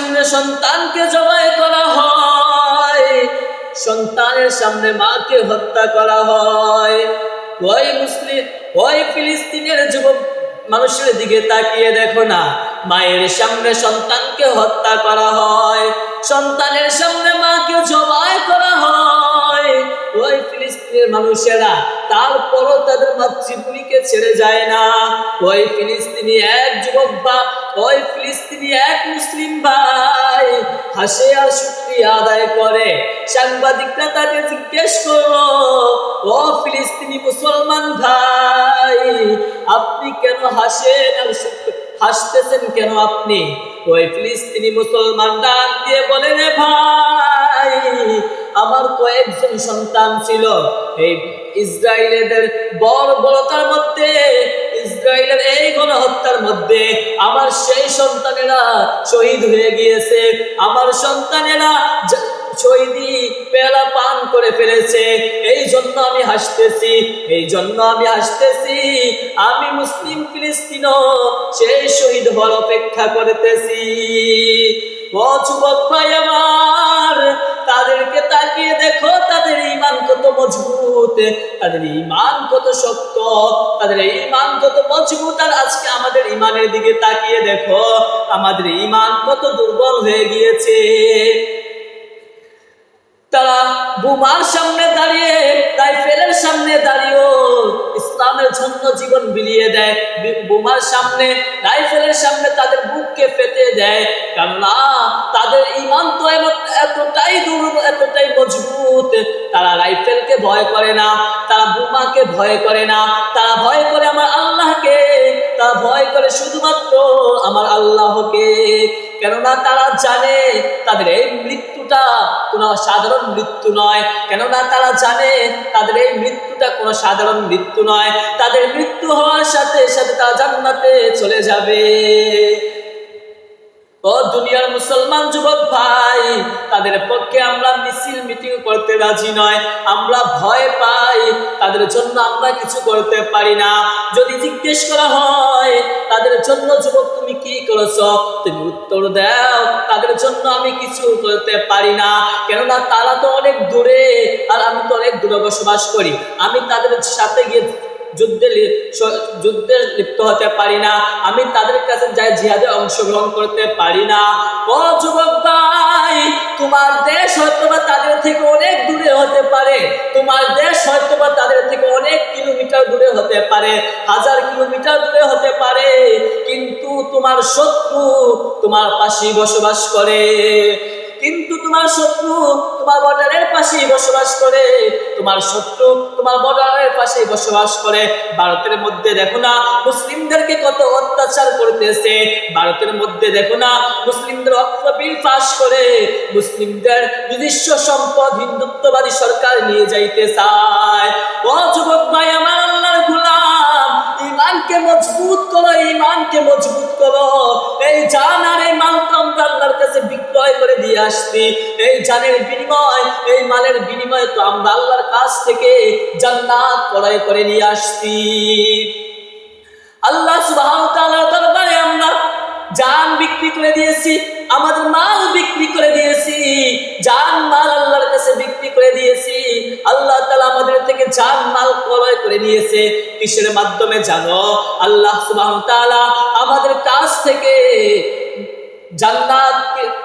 সামনে সন্তানকে জবাই করা হয়। সন্তানের সামনে মাকে হত্যা করা হয়। ওই মুসলিম, ওই ফিলিস্তিনের যুবক মানুষের দিকে তাকিয়ে দেখো না। মায়ের সামনে সন্তানকে হত্যা করা হয়। সন্তানের সামনে মাকে জবাই করা হয়। ওই ফিলিস্তিনের মানুষেরা তারপরও তাদের মাতৃভূমিকে ছেড়ে যায় না। ওই ফিলিস্তিনি এক যুবক বা ওই ফিলিস্তিনি এক মুসলিম ভাই হাসে আর শুক্রিয়া আদায় করে। সাংবাদিকরা তাকে জিজ্ঞেস করল, ও ফিলিস্তিনি মুসলমান ভাই, আপনি কেন হাসেন? আর হাসতেছেন কেন আপনি? ওই ফিলিস্তিনি মুসলমান ডাক দিয়ে বলে, রে ভাই, আমার কয়েকজন সন্তান ছিল। এই ইসরায়েলের বড় বড়তার মধ্যে ইসরায়েলের এই গণহত্যার মধ্যে আমার সেই সন্তানেরা শহীদ হয়ে গিয়েছে। আমার সন্তানেরা শহীদি পেলা পান করে ফেলেছে। এই জন্য আমি হাসতেছি, এই জন্য আমি হাসতেছি। আমি মুসলিম ফিলিস্তিন সেই শহীদ হওয়ার অপেক্ষা করতেছি। ও যুবক ভাই আমার তাদেরকে তাকিয়ে দেখো, তাদের ইমান কত মজবুত, তাদের ইমান কত শক্ত, তাদের ইমান কত মজবুত। আর আজকে আমাদের ইমানের দিকে তাকিয়ে দেখো, আমাদের ইমান কত দুর্বল হয়ে গিয়েছে। তারা বোমার সামনে দাঁড়িয়ে, রাইফেলের সামনে দাঁড়িয়েও ইসলামের জন্য জীবন বিলিয়ে দেয়। বোমার সামনে, রাইফেলের সামনে তাদের বুককে ফেটে দেয়। কেননা তাদের ইমান তো এমন- এতটাই দূর এতটাই মজবুত, তারা রাইফেলকে ভয় করে না, তারা বোমাকে ভয় করে না, তারা ভয় করে আমার আল্লাহকে, তারা ভয় করে শুধুমাত্র আমার আল্লাহকে। কেননা তারা জানে তাদের এই মৃত্যুটা কোনো সাধারণ মৃত্যু নয়। কেননা তারা জানে তাদের এই মৃত্যুটা কোনো সাধারণ মৃত্যু নয়। তাদের মৃত্যু হওয়ার সাথে সাথে তারা জান্নাতে চলে যাবে। ও দুনিয়ার মুসলমান যুবক ভাই, তাদের পক্ষে আমরা মিছিল মিটিং করতে রাজি নয়। আমরা ভয় পাই, তাদের জন্য আমরা কিছু করতে পারি না। যদি জিজ্ঞেস করা হয়, তাদের জন্য যুবক তুমি কি করেছ? তুমি উত্তর দাও, তাদের জন্য আমি কিছু করতে পারি না। কেননা তারা তো অনেক দূরে, আর আমি তো অনেক দূরে বসবাস করি। আমি তাদের সাথে গিয়ে যুদ্ধে যুদ্ধে লিপ্ত হতে পারি না। আমি তাদের কাছে যাই, জিহাদে অংশগ্রহণ করতে পারি না। ও যুবক ভাই, তোমার দেশ হয়তো বা তাদের থেকে অনেক দূরে হতে পারে। তোমার দেশ হয়তো বা তাদের থেকে অনেক কিলোমিটার দূরে হতে পারে, হাজার কিলোমিটার দূরে হতে পারে। কিন্তু তোমার শত্রু তোমার পাশেই বসবাস করে। কিন্তু তোমার শত্রু তোমার বর্ডারের পাশেই বসবাস করে। তোমার শত্রু তোমার বর্ডারের পাশেই বসবাস করে। ভারতের মধ্যে দেখো না, মুসলিমদেরকে কত অত্যাচার করতেছে। ভারতের মধ্যে দেখো না, মুসলিমদের অক্ষ বিল পাশ করে। মুসলিমদের নিজস্ব সম্পদ হিন্দুত্ববাদী সরকার নিয়ে যাইতে চায়। ও যুবক ভাই, আমার ইমানকে মজবুত করো ইমানকে মজবুত করো। এই জান আর এই মাল তো আমরা আল্লাহর কাছে বিক্রয় করে দিয়ে আসছি। এই জানের বিনিময়, এই মালের বিনিময়ে তো আমরা আল্লাহর কাছ থেকে জান্নাত ক্রয় করে নিয়ে আসছি। আল্লাহ তাআলার দরবারে আমরা জান বিক্রি করে দিয়েছি। আমাদের মাল বিক্রি করে দিয়েছি যান মাল আল্লাহর কাছে বিক্রি করে দিয়েছি। আল্লাহ তালা আমাদের থেকে যান মাল ক্রয় করে নিয়েছে। কিসের মাধ্যমে জানো? আল্লাহ সুবাহ আমাদের কাছ থেকে জান্নাত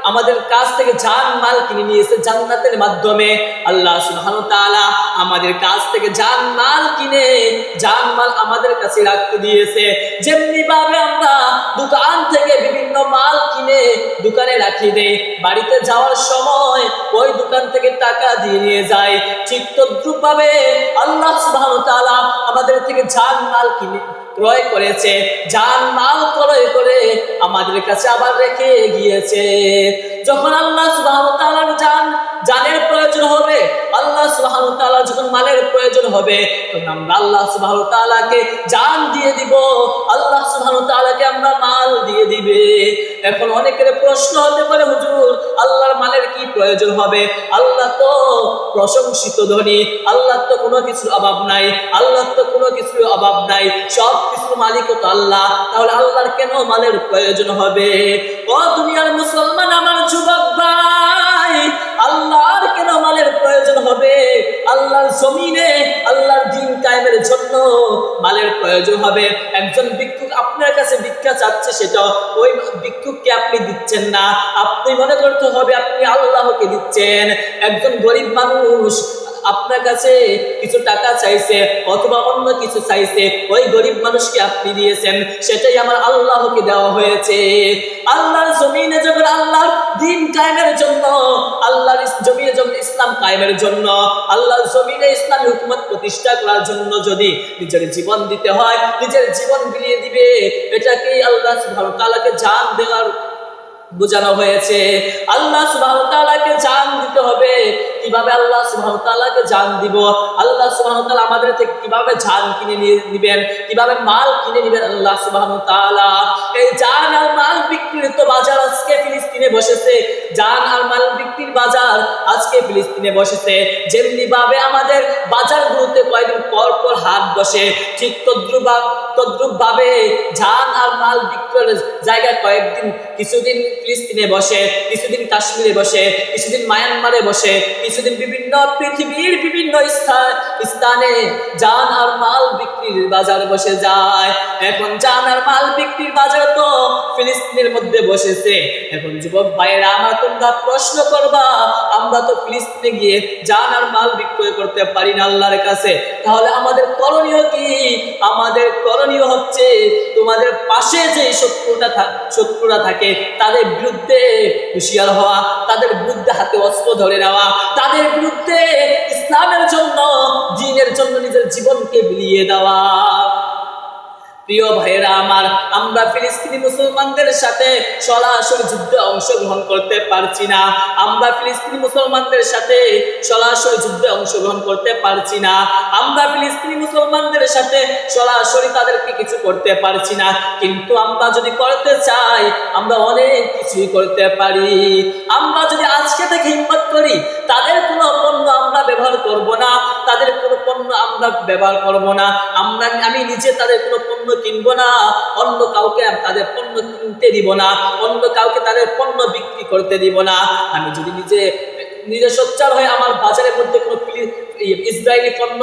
আমাদের কাছ থেকে জান মাল কিনে নিয়েছে জান্নাতের মাধ্যমে আল্লাহ ওয়া তাআলা আমাদের কাছ থেকে জান মাল কিনে, জান মাল আমাদের কাছে রাখতে দিয়েছে। যেমনি ভাবে আমরা দোকান থেকে বিভিন্ন মাল কিনে দোকানে রাখি দেই, বাড়িতে যাওয়ার সময় ওই দোকান থেকে টাকা দিয়ে নিয়ে যাই। ঠিক তদ্রুপ ভাবে আল্লাহ ওয়া তাআলা আমাদের থেকে জান মাল কিনে ক্রয় করেছে, যার মাল ক্রয় করে আমাদের কাছে আবার রেখে গিয়েছে। যখন আল্লাহ তাআলার জান জানের প্রয়োজন হবে আল্লাহ সুবাহ তাআলা যখন মালের প্রয়োজন হবে, তখন আমরা আল্লাহ সুবাহ তাআলাকে জান দিয়ে দিব। আল্লাহ সুবাহ তাআলাকে আমরা মাল দিয়ে দিবে। এখন অনেকের প্রশ্ন হতে পারে, হুজুর, আল্লাহর মালের কি প্রয়োজন হবে? আল্লাহ তো প্রশংসিত ধনী, আল্লাহ তো কোনো কিছুর অভাব নাই, আল্লাহ তো কোনো কিছুর অভাব নাই, সব কিছুর মালিক তো আল্লাহ। তাহলে আল্লাহর কেন মালের প্রয়োজন হবে? ও দুনিয়ার মুসলমান, আমার যুবক ভাই! আল্লাহর কেন মালের প্রয়োজন হবে? আল্লাহর জমিনে আল্লাহর দিন কায়েমের জন্য মালের প্রয়োজন হবে। একজন ভিক্ষুক আপনার কাছে ভিক্ষা চাচ্ছে সেটা ওই ভিক্ষুককে আপনি দিচ্ছেন না। আপনি মনে করতে হবে আপনি আল্লাহকে দিচ্ছেন। একজন গরিব মানুষ আপনার কাছে কিছু টাকা চাইছে অথবা অন্য কিছু চাইছে, ওই গরিব মানুষকে আপনি দিয়েছেন, সেটাই আমার আল্লাহকে দেওয়া হয়েছে। আল্লাহর জমিনে যখন আল্লাহর দিন কায়েমের জন্য, আল্লাহর জমিনে যখন ইসলাম কায়েমের জন্য, আল্লাহর জমিনে ইসলামী হুকুমত প্রতিষ্ঠা করার জন্য যদি নিজের জীবন দিতে হয়, নিজের জীবন বিলিয়ে দিবে, এটাকেই আল্লাহ তাআলাকে জান দেওয়ার বোঝানো হয়েছে। আল্লাহ সুবহানাহু ওয়া তাআলাকে জান দিতে হবে। কীভাবে আল্লাহ সুবহানাহু ওয়া তাআলাকে জান দিব? আল্লাহ সুবহানাহু ওয়া তাআলা আমাদের থেকে কীভাবে জান কিনে নিবেন? কীভাবে মাল কিনে নিবেন আল্লাহ সুবহানাহু ওয়া তাআলা? এই জান আর মাল বিক্রির তো বাজার আজকে ফিলিস্তিনে বসেছে। জান আর মাল বিক্রির বাজার আজকে ফিলিস্তিনে বসেছে। যেমনি ভাবে আমাদের বাজারগুলোতে কয়েকদিন পর পর হাট বসে, ঠিক তদ্রুপ তদ্রুপ ভাবে জান আর মাল বিক্রয়ের জায়গায় কয়েকদিন কিছুদিন ফিলিস্তিনে বসে, কিছুদিন কাশ্মীরে বসে, কিছুদিন মায়ানমারে বসে কিছুদিন বিভিন্ন পৃথিবীর বিভিন্ন স্থান, স্থানে জান আর মাল বিক্রির বাজার বসে যায়। এখন জান আর মাল বিক্রির বাজার তো ফিলিস্তিনের মধ্যে বসেছে। এখন যুবক ভাইয়েরা, আমার তোমরা প্রশ্ন করবা, আমরা তো ফিলিস্তিনে গিয়ে জান আর মাল বিক্রয় করতে পারি না আল্লাহর কাছে। তাহলে আমাদের করণীয় কি? আমাদের করণীয় হচ্ছে তোমাদের পাশে যে শত্রুটা শত্রুরা থাকে, তাদের বিরুদ্ধে হুঁশিয়ার হওয়া, তাদের বিরুদ্ধে হাতে অস্ত্র ধরে নেওয়া তাদের বিরুদ্ধে ইসলামের জন্য দিনের জন্য নিজের জীবনকে বিলিয়ে দেওয়া। প্রিয় ভাইয়েরা আমার, আমরা ফিলিস্তিনি মুসলমানদের সাথে সরাসরি যুদ্ধে অংশগ্রহণ করতে পারছি না। আমরা ফিলিস্তিনি মুসলমানদের সাথে সরাসরি যুদ্ধে অংশগ্রহণ করতে পারছি না। আমরা ফিলিস্তিনি মুসলমানদের সাথে সরাসরি তাদেরকে কিছু করতে পারছি না। কিন্তু আমরা যদি করতে চাই, আমরা অনেক কিছুই করতে পারি। আমরা যদি আজকে থেকে হিম্মত করি, তাদের কোনো পণ্য আমরা ব্যবহার করব না, তাদের কোনো পণ্য আমরা ব্যবহার করব না। আমরা, আমি নিজে তাদের কোনো পণ্য কিনবো না, অন্য কাউকে তাদের পণ্য কিনতে দিব না, অন্য কাউকে তাদের পণ্য বিক্রি করতে দিব না। আমি যদি নিজে নিজে সোচ্চার হয়ে আমার বাজারের মধ্যে কোনো ইসরায়েলি পণ্য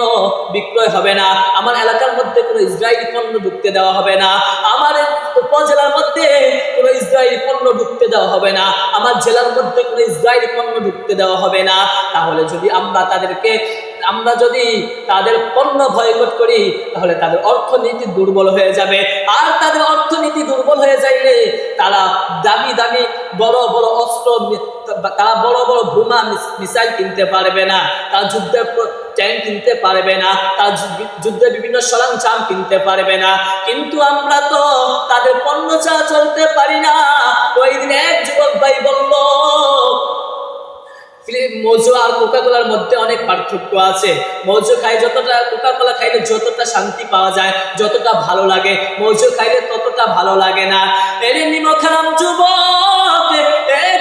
বিক্রয় হবে না, আমার এলাকার মধ্যে কোনো ইসরায়েলি পণ্য ঢুকতে দেওয়া হবে না, আমার উপজেলার মধ্যে কোনো ইসরায়েলি পণ্য ঢুকতে দেওয়া হবে না, আমার জেলার মধ্যে কোনো ইসরায়েলি পণ্য ঢুকতে দেওয়া হবে না। তাহলে যদি আমরা তাদেরকে, আমরা যদি তাদের পণ্য বয়কট করি, তাহলে তাদের অর্থনীতি দুর্বল হয়ে যাবে। আর তাদের অর্থনীতি দুর্বল হয়ে যাইলে তারা দামি দামি বড় বড় অস্ত্র তারা বড় বড় বোমা মিসাইল কিনতে পারবে না, তারা যুদ্ধের ট্যাঙ্ক কিনতে পারবে না, তারা যুদ্ধে বিভিন্ন সরঞ্জাম কিনতে পারবে না। কিন্তু আমরা তো তাদের পণ্য ছাড়া চলতে পারি না। ওই দিন এক যুবক ভাই বলল মজু আর কোকা কোলার মধ্যে অনেক পার্থক্য আছে। মজু খাই যতটা কোকা কোলা খাইলে যতটা শান্তি পাওয়া যায়, যতটা ভালো লাগে। মজু খাইলে ততটা ভালো লাগে না। এরে নিমখারাম যুবক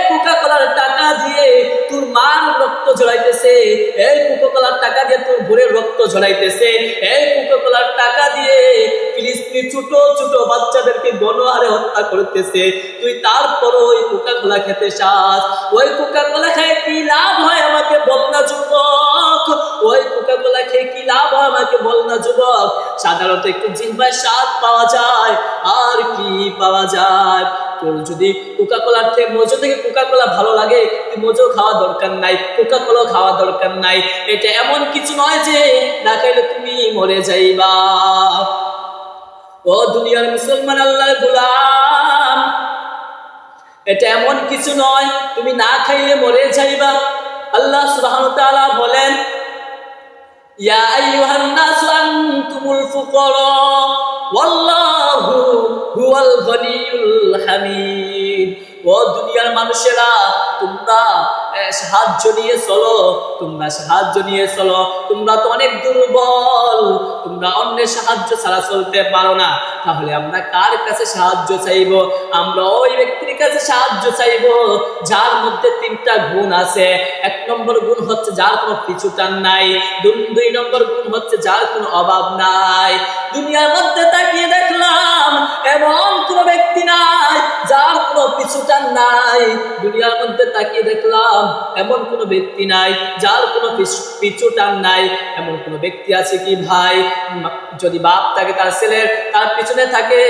কোকা কোলার টাকা দিয়ে তোর মার রক্ত ঝরাইতেছে। এই কোকা কোলার টাকা দিয়ে তোর ভোরের রক্ত ঝরাইতেছে। এই কোকা কোলার টাকা ছোট ছোট বাচ্চাদেরকে গণহারে হত্যা করতেছে। তুই তারপর ওই কোকা কোলা খেতে চাস। ওই কোকা কোলা খেয়ে কি লাভ হয় আমাকে না, যুবক? ওই কোকা কোলা খেয়ে কি লাভ হয় আমাকে না, যুবক? সাধারণত একটু জিহ্বায় স্বাদ পাওয়া যায়। আর কি পাওয়া যায়? তোর যদি কোকা কোলার থেকে মজো থেকে কোকা কোলা ভালো লাগে, তুই মজো খাওয়া দরকার নাই কোকা কোলা খাওয়া দরকার নাই। এটা এমন কিছু নয় যে, না খাইলে তুমি মরে যাইবা। ও দুনিয়ার মুসলমান আল্লাহর গোলাম, এটা এমন কিছু নয়, তুমি না খাইলে মরে যাইবা। আল্লাহ সুবহানাহু ওয়া তাআলা বলেন, ইয়া আইয়ুহান নাসু আনতুমুল ফুকারা, ওয়াল্লাহু হুয়াল গনিয়ুল হামিদ। ও দুনিয়ার মানুষেরা, তোমরা সাহায্য নিয়ে চলো, তোমরা সাহায্য নিয়ে চলো, তোমরা তো অনেক দুর্বল, তোমরা অন্যের সাহায্য ছাড়া চলতে পারো না। তাহলে আমরা কার কাছে সাহায্য চাইব? আমরা ওই ব্যক্তির কাছে সাহায্য চাইব, যার মধ্যে তিনটা গুণ আছে। এক নম্বর গুণ হচ্ছে যার কোনো পিছু টান নাই দুই নম্বর গুণ হচ্ছে যার কোনো অভাব নাই। দুনিয়ার মধ্যে তাকিয়ে দেখলাম, এমন কোন ব্যক্তি নাই যার কোনো পিছু টান নাই। দুনিয়ার মধ্যে তাকিয়ে দেখলাম, এমন কোনো ব্যক্তি নাই যার কোনো পিছ- পিছু টান নাই। এমন কোনো ব্যক্তি আছে কি ভাই? যদি বাপ থাকে তার ছেলের তার পিছনে থাকে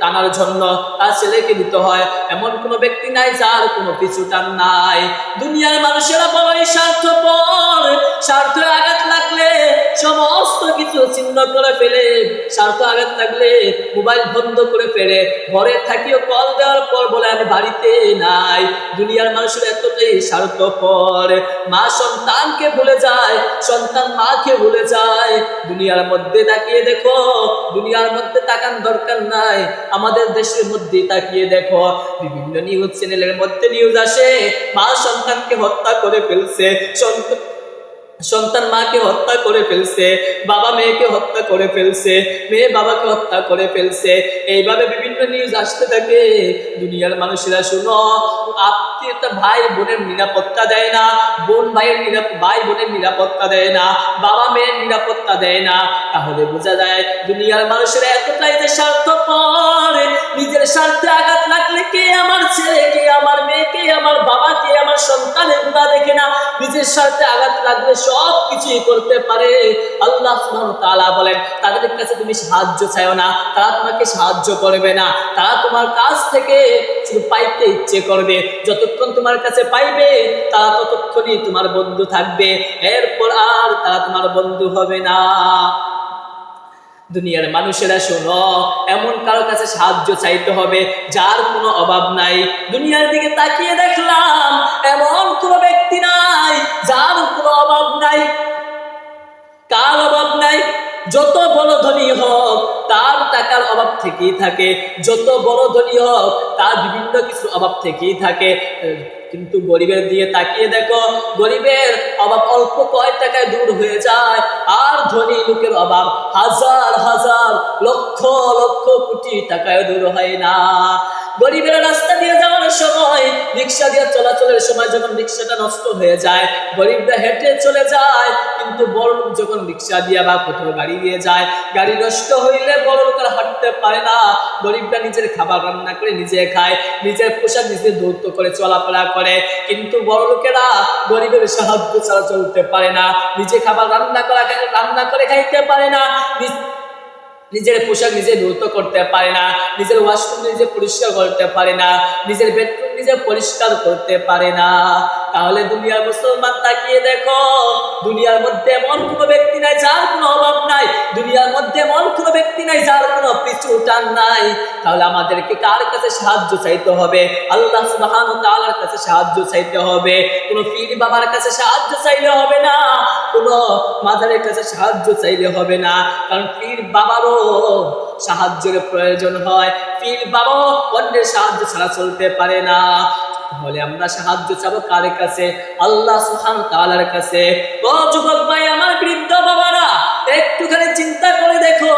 টানার জন্য তার ছেলেকে দিতে হয়। এমন কোনো ব্যক্তি নাই যার কোনো পিছু টান নাই। দুনিয়ার মানুষেরা বড়ই স্বার্থপর, স্বার্থ আঘাত লাগলে সমস্ত কিছু ছিন্ন করে ফেলে, স্বার্থ আঘাত লাগলে মোবাইল বন্ধ করে ফেলে। ঘরে থাকিও কল দেওয়ার পর বলে, আমি বাড়িতে নাই। দুনিয়ার মানুষের এতটাই স্বার্থপর। মা সন্তানকে ভুলে যায়, সন্তান মাকে ভুলে যায়। দুনিয়ার মধ্যে তাকিয়ে দেখো, দুনিয়ার মধ্যে তাকান দরকার নাই। আমাদের দেশের মধ্যে তাকিয়ে দেখো। বিভিন্ন নিউজ চ্যানেলের মধ্যে নিউজ আসে, মা সন্তানকে হত্যা করে ফেলছে। সন্তান সন্তান মাকে হত্যা করে ফেলছে, বাবা মেয়েকে হত্যা করে ফেলছে, মেয়ে বাবাকে হত্যা করে ফেলছে। এইভাবে বিভিন্ন নিউজ আসতে থাকে। দুনিয়ার মানুষেরা শুনো আত্মীয়তা ভাই বোনের নিরাপত্তা দেয় না, বোন ভাইয়ের ভাই বোনের নিরাপত্তা দেয় না, বাবা মেয়ের নিরাপত্তা দেয় না। তাহলে বোঝা যায়, দুনিয়ার মানুষেরা এতটাই যে স্বার্থপর, নিজের স্বার্থে আঘাত লাগলে কে আমার ছেলে, কে আমার মেয়ে, কে আমার বাবা, কে আমার সন্তানের গুণা দেখে না? নিজের স্বার্থে আঘাত লাগলে সব কিছুই করতে পারে। আল্লাহ তালা বলেন, তাদের কাছে তুমি সাহায্য চাইও না, তারা তোমাকে সাহায্য করবে না। তারা তোমার কাছ থেকে শুধু পাইতে ইচ্ছে করবে। যতক্ষণ তোমার কাছে পাইবে, তারা ততক্ষণই তোমার বন্ধু থাকবে। এরপর আর তারা তোমার বন্ধু হবে না। দুনিয়ার মানুষেরা, শোন, এমন কারও কাছে সাহায্য চাইতে হবে যার কোনো অভাব নাই। দুনিয়ার দিকে তাকিয়ে দেখলাম, এমন কোনো ব্যক্তি নাই যার কোনো অভাব নাই। কার অভাব নাই? যত বড় ধনী হোক, তার টাকার অভাব থেকেই থাকে। যত বড় ধনী হোক, তার বিভিন্ন কিছু অভাব থেকেই থাকে। কিন্তু গরিবের দিয়ে তাকিয়ে দেখো, গরিবের অভাব অল্প কয়েক টাকায় দূর হয়ে যায়। আর ধনী লোকের অভাব হাজার হাজার, লক্ষ লক্ষ কোটি টাকায় দূর হয় না। গরিবের রাস্তা দিয়ে যাওয়ার সময়, রিক্সা দিয়ে চলাচলের সময় যখন রিক্সাটা নষ্ট হয়ে যায়, গরিবরা হেঁটে চলে যায়, কিন্তু বড় লোক যখন রিক্সা দিয়ে বা কোথাও গাড়ি দিয়ে যায়, গাড়ি নষ্ট হইলে বড় লোকের হাঁটতে পারে না। গরিবরা নিজের খাবার রান্না করে নিজে খায়, নিজের পোশাক নিজে দৌত্য করে, চলাফেরা করে। কিন্তু বড় লোকেরা গরিবের সাহায্য ছাড়া চলতে পারে না, নিজে খাবার রান্না করা রান্না করে খাইতে পারে না নিজের পোশাক নিজে ধৌত করতে পারে না, নিজের ওয়াশরুম নিজে পরিষ্কার করতে পারে না, নিজের বেডরুম নিজে পরিষ্কার করতে পারে না। তাহলে দুনিয়ার মুসলমান তাকিয়ে দেখো দুনিয়ার মধ্যে এমন কোনো ব্যক্তি নাই, যার কোনো অভাব নাই। দুনিয়ার মধ্যে এমন কোনো ব্যক্তি নাই যার কোনো পিছু টান নাই। তাহলে আমাদেরকে কার কাছে সাহায্য চাইতে হবে? আল্লাহ সুবহান তাআলার কাছে সাহায্য চাইতে হবে। কোনো পীর বাবার কাছে সাহায্য চাইলে হবে না। কোনো মাদারের কাছে সাহায্য চাইলে হবে না। কারণ পীর বাবারও সাহায্যের প্রয়োজন হয়। পীর বাবাও অন্যের সাহায্য ছাড়া চলতে পারে না। তাহলে আমরা সাহায্য চাবো কার কাছে? আল্লাহ সুহান তালার কাছে। ও যুবক ভাই, আমার বৃদ্ধ বাবারা, একটুখানি চিন্তা করে দেখো।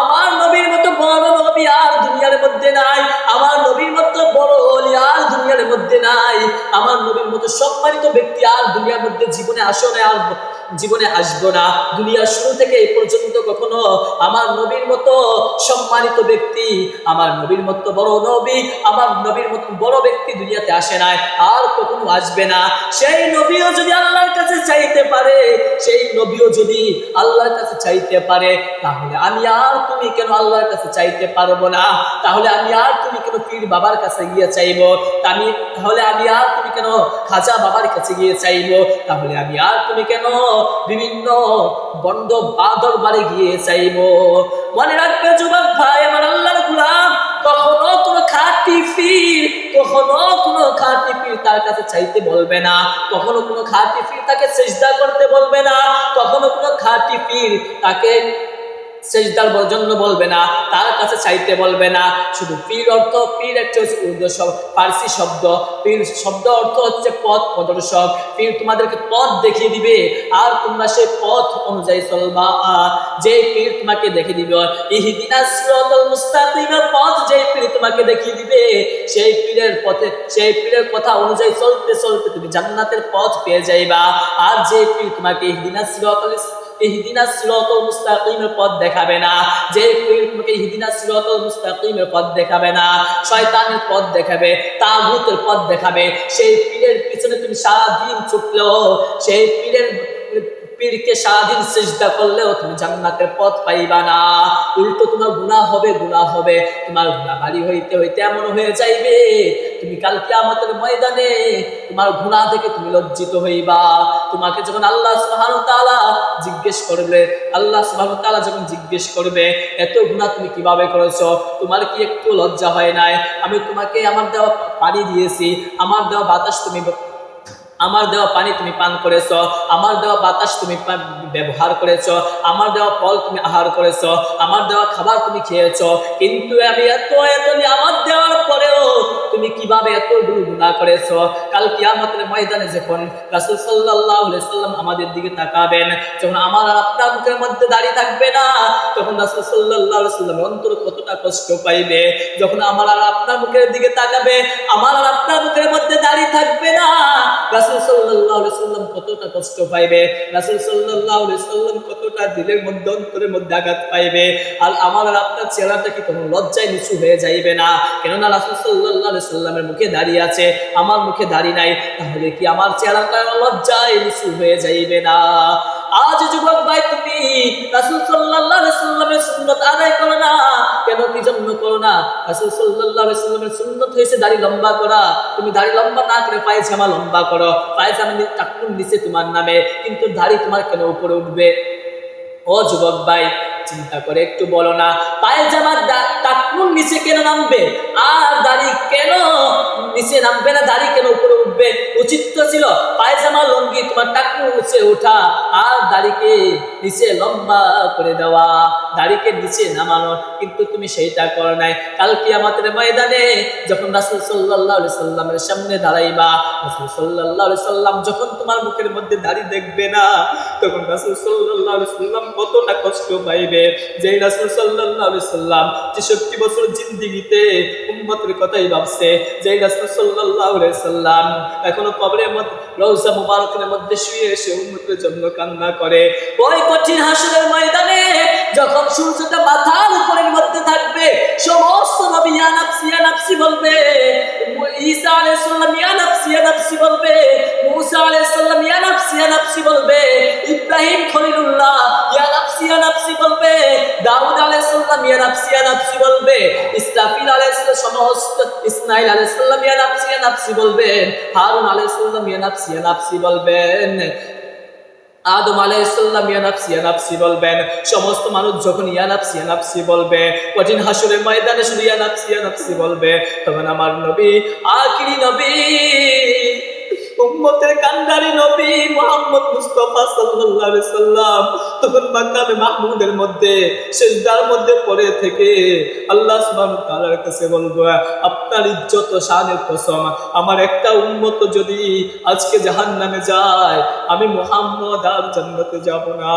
আমার নবীর মতো বড় নবী আর দুনিয়ার মধ্যে নাই। আমার নবীর মতো বড় অলি আর দুনিয়ার মধ্যে নাই। আমার নবীর মতো সম্মানিত ব্যক্তি আর দুনিয়ার মধ্যে জীবনে আসো না আর জীবনে আসব না। দুনিয়ার শুরু থেকে এই পর্যন্ত কখনো আমার নবীর মতো সম্মানিত ব্যক্তি, আমার নবীর মতো বড় নবী, আমার নবীর মতো বড় ব্যক্তি দুনিয়াতে আসে নাই, আর কখনো আসবে না। সেই নবীও যদি আল্লাহর কাছে চাইতে পারে, সেই নবীও যদি আল্লাহর কাছে চাইতে পারে, তাহলে আমি আর তুমি কেন আল্লাহর কাছে চাইতে পারব না? তাহলে আমি আর তুমি কেন পীর বাবার কাছে গিয়ে চাইব? তাহলে আমি আর তুমি কেন খাজা বাবার কাছে গিয়ে চাইব? তাহলে আমি আর তুমি কেন বিভিন্ন বন্ধ বাদর বাড়ি গিয়ে চাইব। মনে রাখবে যুবক ভাই, আমার আল্লাহর গুলাম, কখনো কোনো খাটি ফির কখনো কোনো খাটি ফির তার কাছে চাইতে বলবে না। কখনো কোনো খাটি ফির তাকে চেষ্টা করতে বলবে না। কখনো কোনো খাটি ফির তাকে সেজদার জন্য বলবে না, তার কাছে চাইতে বলবে না। শুধু পীর অর্থ, পীর একটা হচ্ছে উর্দু শব্দ ফার্সি শব্দ। পীর শব্দ অর্থ হচ্ছে পথ প্রদর্শক। পীর তোমাদেরকে পথ দেখিয়ে দিবে, আর তোমরা সেই পথ অনুযায়ী চলবা। যে পীর তোমাকে দেখিয়ে দিবে, ইহদিনা সিরাতাল মুস্তাকিমের পথ যে পীর তোমাকে দেখিয়ে দিবে, সেই পীরের পথে, সেই পীরের কথা অনুযায়ী চলতে চলতে তুমি জান্নাতের পথ পেয়ে যাইবা। আর যে পীর তোমাকে ইহদিনা সিরাতাল ইহদিনা সিরাতাল মুস্তাকিমের পথ দেখাবে না। যে তোমাকে ইহদিনা সিরাতাল মুস্তাকিমের পথ দেখাবে না, শয়তানের পথ দেখাবে, তাগুতের পথ দেখাবে। সেই পীরের পিছনে তুমি সারা দিন ছুটলেও সেই পীরের পীরকে সারাদিন চেষ্টা করলেও তুমি জান্নাতের পথ পাইবা না। উল্টো তোমার গুনাহ হবে গুনাহ হবে। তোমার গুনাহ বাড়ি হইতে হইতে এমন হয়ে যাইবে। তুমি কালকে আমাদের ময়দানে তোমার গুনাহ থেকে তুমি লজ্জিত হইবা। তোমাকে যখন আল্লাহ সুবহানাহু ওয়া তাআলা জিজ্ঞেস করবে, আল্লাহ সুবহানাহু ওয়া তাআলা যখন জিজ্ঞেস করবে, এত গুনাহ তুমি কীভাবে করেছ? তোমার কি একটু লজ্জা হয় নাই? আমি তোমাকে আমার দেওয়া পানি দিয়েছি, আমার দেওয়া বাতাস তুমি আমার দেওয়া পানি তুমি পান করেছ, আমার দেওয়া বাতাস তুমি ব্যবহার করেছ, আমার দেওয়া ফল তুমি আহার করেছ, আমার দেওয়া খাবার তুমি খেয়েছ। কিন্তু আমি এত এত আমার দেওয়ার পরেও তুমি কীভাবে এত গুণা করেছ? কাল কিয়ামতের ময়দানে যখন রাসূল আলাইহি সাল্লাম আমাদের দিকে তাকাবেন, যখন আমার আর আপনার মুখের মধ্যে দাঁড়িয়ে থাকবে না, তখন রাসূল সাল্লাল্লাহু আলাইহি সাল্লাম অন্তর কতটা কষ্ট পাইবে? যখন আমার আর আপনার মুখের দিকে তাকাবে, আমার আর আপনার মুখের মধ্যে দাঁড়িয়ে থাকবে না, রাসূল আলাইহি সাল্লাম কতটা কষ্ট পাইবে? রাসূল আলাইহি সাল্লাম কতটা দিলের মধ্যে, অন্তরের মধ্যে আঘাত পাইবে? আর আমার আর আপনার চেহারাটা কি কোনো লজ্জায় নিচু হয়ে যাইবে না? কেননা রাসূল আলাইহি সাল্লামের মুখে দাঁড়িয়ে আছে, আমার মুখে দাঁড়িয়ে নাই, তাহলে কি আমার চেহারাটা লজ্জায় নিচু হয়ে যাইবে না? আজ যুবক ভাই তুমি রাসূল সাল্লাল্লাহু সাল্লামের সুন্নাত আদায় করো না। কেন কি জন্য করো না? রাসূল সাল্লাল্লাহু সাল্লামের সুন্নাত হয়েছে দাড়ি লম্বা করা। তুমি দাড়ি লম্বা না করে পায়জামা লম্বা করো। পায়জামা টাকুন নিচে তোমার নামে, কিন্তু দাড়ি তোমার কেন উপরে উঠবে? ও যুবক ভাই, চিন্তা করে একটু বলো না। পায়জামার টাকুন নিচে কেন নামবে? আর দাড়ি কেন নিচে নামবে না? দাড়ি কেন উপরে উঠবে। উচিত ছিল পায়জামা লঙ্গি তোমার টাকুন উঁচে ওঠা, আর দাড়িকে নিচে লম্বা করে দেওয়া। দাড়িকে নিচে নামানো, কিন্তু তুমি সেইটা করো নাই। কাল কি আমাদের ময়দানে যখন রাসুল সাল্লাহ সাল্লামের সামনে দাঁড়াইবা, রাসুল সাল্লাহ সাল্লাম যখন তোমার মুখের মধ্যে দাড়ি দেখবে না, তখন রাসুল সাল্লাহ সাল্লাম কতটা কষ্ট পাইবে যে রাসুল সাল্লাহ সাল্লাম তেষট্টি বছর জিন্দিগিতে উম্মতের কথাই ভাবছে, যে রাসুল সাল্লাহ সাল্লাম এখনও কবরের মধ্যে রৌজা মুবারকের মধ্যে শুয়ে এসে উন্মুখের জন্য কান্না করে। ওই কঠিন হাসনের ময়দানে যখন সূর্যটা মাথার উপরের মধ্যে থাকবে, সমস্ত নবী বলবে, ঈসা আলাইহিস সালাম, ইয়া নাফসি বলবে আলাইহিস সালাম বলবে, ইব্রাহিম খলিলুল্লাহ, ইয়া নাফসি ইয়া নাফসি বলবে, দাউদ আলাইহিস সালাম, ইয়া নাফসি, ইয়া বলবে, ইসরাফিল আলাইহিস সমস্ত ইসমাইল আলাইহিস সালাম, ইয়া ইয়া বলবেন হারুন আলাইহিস সালাম বলবেন। আদম আলাইসাল্লাম ইয়ানাফসি ইয়ানাফসি বলবেন। সমস্ত মানুষ যখন ইয়ানাফসি ইয়ানাফসি বলবে, কঠিন হাসুরের ময়দানে শুধু ইয়ানাফসি ইয়ানাফসি বলবে, তখন আমার নবী, আখিরি নবী। উম্মতের কান্ডারি নবী মোহাম্মদ মুস্তাফা সাল্লাল্লাহু আলাইহি সাল্লাম তখন মাহমুদের মধ্যে, সিজদার মধ্যে পড়ে থেকে আল্লাহ সুবহানাহু তাআলার কাছে বলব, আপনার ইজ্জত ও শানের কসম, আমার একটা উম্মত যদি আজকে জাহান্নামে যায়, আমি মোহাম্মদ আর জান্নাতে যাব না।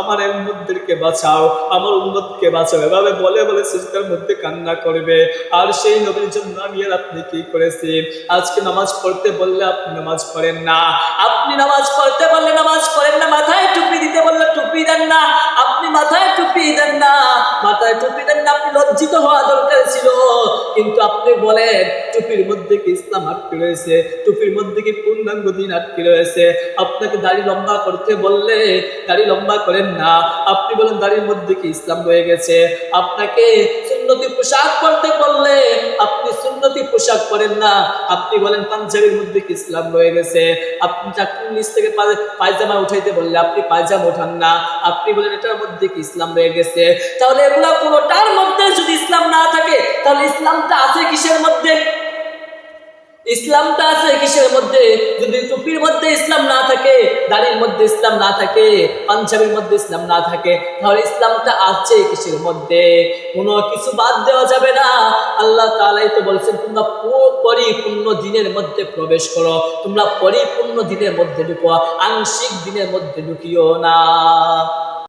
আমার উম্মতদেরকে বাঁচাও, আমার উম্মতকে বাঁচাও। এভাবে বলে বলে সিজদার মধ্যে কান্না করবে। আর সেই নবীর জন্য আমি আর আপনি কি করেছি? আজকে নামাজ পড়তে বললে আপনি নামাজ পড়েন না। আপনি নামাজ পড়তে বললে নামাজ পড়েন না, মাথায় টুপি দিতে বললে টুপি দেন না। আপনি মাথায় টুপি দেন না, মাথায় টুপি দেন না, আপনি লজ্জিত হওয়া দরকার ছিল। কিন্তু আপনি বলেন টুপির মধ্যে কি ইসলাম আটকে রয়েছে? টুপির মধ্যে কি পূর্ণাঙ্গ দিন আটকে রয়েছে? আপনাকে দাড়ি লম্বা করতে বললে দাড়ি লম্বা করেন না। আপনি বলেন, দাড়ির মধ্যে কি ইসলাম রয়ে গেছে? আপনাকে সুন্নতি পোশাক পরতে বললে আপনি সুন্নতি পোশাক পরেন না। আপনি বলেন, পাঞ্জাবির মধ্যে কি ইসলাম রয়ে গেছে? আপনি চাকরির নিচ থেকে পায়জামা উঠাইতে বললে আপনি পায়জামা ওঠান না। আপনি বলেন, এটার মধ্যে কি ইসলাম রয়ে গেছে? তাহলে এগুলা কোনোটার মধ্যে যদি ইসলাম না থাকে, তাহলে ইসলামটা আছে কিসের মধ্যে? ইসলামটা আছে কিসের মধ্যে? যদি টুপির মধ্যে ইসলাম না থাকে, দাড়ির মধ্যে ইসলাম না থাকে, পাঞ্জাবির মধ্যে ইসলাম না থাকে, তাহলে ইসলামটা আছে কিসের মধ্যে? কোনো কিছু বাদ দেওয়া যাবে না। আল্লাহ তালাই তো বলছেন, তোমরা পরিপূর্ণ দিনের মধ্যে প্রবেশ করো। তোমরা পরিপূর্ণ দিনের মধ্যে ঢুকো আংশিক দিনের মধ্যে ঢুকিও না।